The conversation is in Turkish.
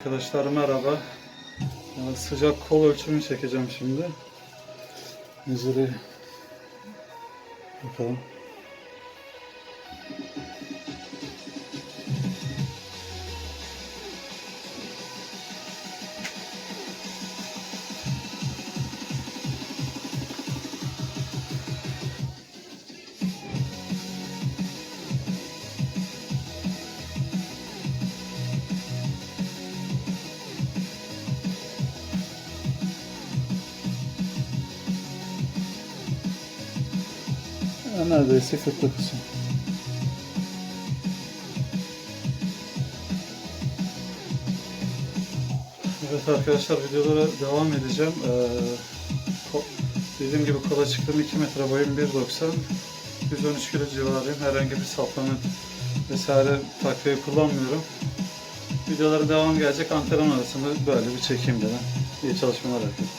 Arkadaşlar merhaba. Sıcak kol ölçümü çekeceğim şimdi. Üzeri bakalım. Neredeyse 49. Evet arkadaşlar videolara devam edeceğim. Ee, dediğim gibi kola çıktım 2 metre boyum 1.90 113 kilo civarıyım. Herhangi bir supplement vesaire takviye kullanmıyorum. Videolara devam gelecek. Antrenman arasında böyle bir çekeyim dedim. İyi çalışmalar herkese.